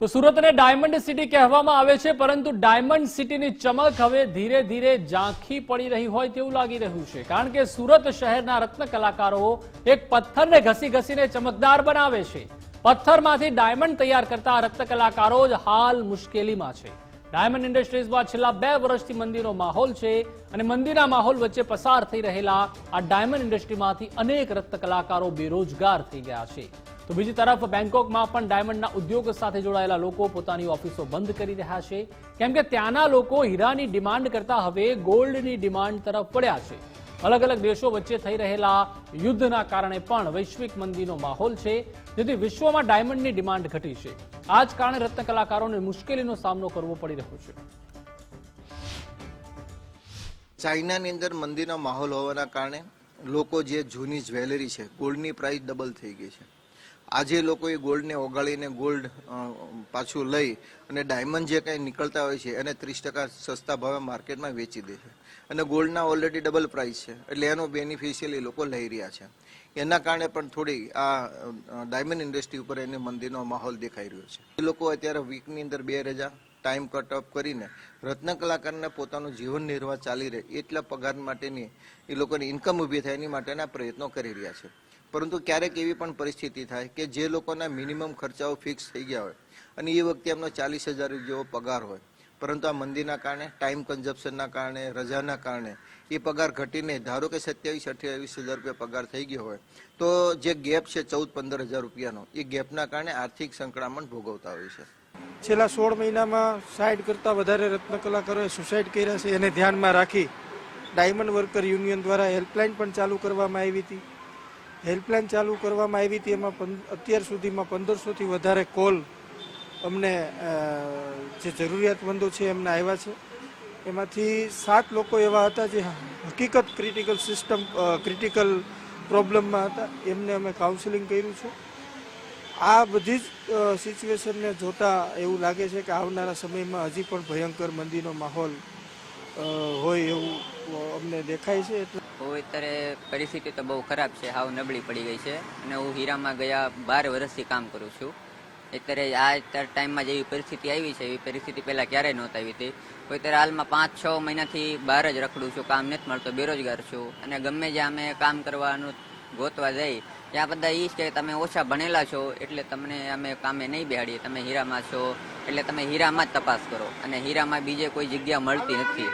તો સુરતને diamond city કહેવામાં આવે છે, પરંતુ ડાયમંડ સિટીની ચમક હવે ધીરે ધીરે ઝાંખી પડી રહી હોય તેવું લાગી રહ્યું છે, કારણ કે સુરત શહેરના રત્ન કલાકારો એક પથ્થરને ઘસી ઘસીને ચમકદાર બનાવે છે. પથ્થરમાંથી ડાયમંડ તૈયાર કરતા રત્ન કલાકારો જ હાલ મુશ્કેલીમાં છે. ડાયમંડ ઇન્ડસ્ટ્રીઝમાં છેલ્લા બે વર્ષથી મંદિરનો માહોલ છે અને મંદિરના માહોલ વચ્ચે પસાર થઈ રહેલા આ ડાયમંડ ઇન્ડસ્ટ્રીમાંથી અનેક રત્ન કલાકારો બેરોજગાર થઈ ગયા છે. તો બીજી તરફ બેંકોકમાં પણ ડાયમંડના ઉદ્યોગ સાથે જોડાયેલા લોકો પોતાની ઓફિસો બંધ કરી રહ્યા છે. કેમ કે ત્યાંના લોકો હીરાની ડિમાન્ડ કરતા હવે ગોલ્ડની ડિમાન્ડ તરફ પડ્યા છે. અલગ અલગ દેશો વચ્ચે થઈ રહેલા યુદ્ધના કારણે પણ વૈશ્વિક મંદીનો માહોલ છે, જેથી વિશ્વમાં ડાયમંડની ડિમાન્ડ ઘટી છે. આ જ કારણે રત્ન કલાકારોને મુશ્કેલીનો સામનો કરવો પડી રહ્યો છે. ચાઇનાની અંદર મંદીનો માહોલ હોવાના કારણે લોકો જે જૂની જ્વેલરી છે, ગોલ્ડની પ્રાઇસ ડબલ થઈ ગઈ છે. આજે લોકો એ ગોલ્ડને ઓગાળીને ગોલ્ડ પાછું લઈ અને ડાયમંડ જે કાંઈ નીકળતા હોય છે એને ત્રીસ ટકા સસ્તા ભાવે માર્કેટમાં વેચી દે છે. અને ગોલ્ડના ઓલરેડી ડબલ પ્રાઇસ છે. એટલે એનો બેનિફિશિયલ એ લોકો લઈ રહ્યા છે. એના કારણે પણ થોડી આ ડાયમંડ ઇન્ડસ્ટ્રી ઉપર એને મંદીનો માહોલ દેખાઈ રહ્યો છે. એ લોકો અત્યારે વીકની અંદર બે રજા ટાઈમ કટ અપ કરીને રત્ન કલાકારને પોતાનું જીવન નિર્વાહ ચાલી રહે એટલા પગાર માટેની એ લોકોની ઇન્કમ ઊભી થાય એની માટેના પ્રયત્નો કરી રહ્યા છે. પરંતુ ક્યારેક એવી પણ પરિસ્થિતિ થાય કે જે લોકોના મિનિમમ ખર્ચાઓ ફિક્સ થઈ ગયા હોય અને એ વખતે એમનો ચાલીસ હજાર જેવો પગાર હોય. પરંતુ આ મંદીના કારણે ટાઈમ કન્ઝપ્શનના કારણે, રજાના કારણે એ પગાર ઘટીને ધારો કે સત્યાવીસ, અઠ્યાવીસ હજાર રૂપિયા પગાર થઈ ગયો હોય, તો જે ગેપ છે ચૌદ, પંદર હજાર રૂપિયાનો, એ ગેપના કારણે આર્થિક સંકળામણ ભોગવતા હોય છે. છેલ્લા સોળ મહિનામાં સાઠ કરતાં વધારે રત્નકલાકારોએ સુસાઇડ કર્યા છે એને ધ્યાનમાં રાખી ડાયમંડ વર્કર યુનિયન દ્વારા હેલ્પલાઇન પણ ચાલુ કરવામાં આવી હતી. હેલ્પલાઇન ચાલુ કરવામાં આવી હતી, એમાં અત્યાર સુધીમાં પંદરસોથી વધારે કોલ અમને જે જરૂરિયાતમંદો છે એમને આવ્યા છે. એમાંથી સાત લોકો એવા હતા જે હકીકત ક્રિટિકલ સિસ્ટમ ક્રિટિકલ પ્રોબ્લેમમાં હતા. એમને અમે કાઉન્સિલિંગ કર્યું છે. આ બધી જ સિચ્યુએશનને જોતા એવું લાગે છે કે આવનારા સમયમાં હજી પણ ભયંકર મંદીનો માહોલ હોય એવું અમને દેખાય છે. એટલે અત્યારે પરિસ્થિતિ તો બહુ ખરાબ છે. હાવ નબળી પડી ગઈ છે અને હું હીરામાં ગયા બાર વર્ષથી કામ કરું છું. અત્યારે આ અત્યારે ટાઈમમાં જેવી પરિસ્થિતિ આવી છે, એવી પરિસ્થિતિ પહેલાં ક્યારેય નહોતી આવી હતી. હું અત્યારે હાલમાં પાંચ, છ મહિનાથી બહાર જ રખડું છું, કામ નથી મળતો, બેરોજગાર છું. અને ગમે જ્યાં અમે કામ કરવાનું ગોતવા જઈ. ત્યાં બધા એ કે તમે ઓછા ભણેલા છો, એટલે તમને અમે કામે નહીં બેહાડીએ. તમે હીરામાં છો, એટલે તમે હીરામાં જ તપાસ કરો. અને હીરામાં બીજે કોઈ જગ્યા મળતી નથી.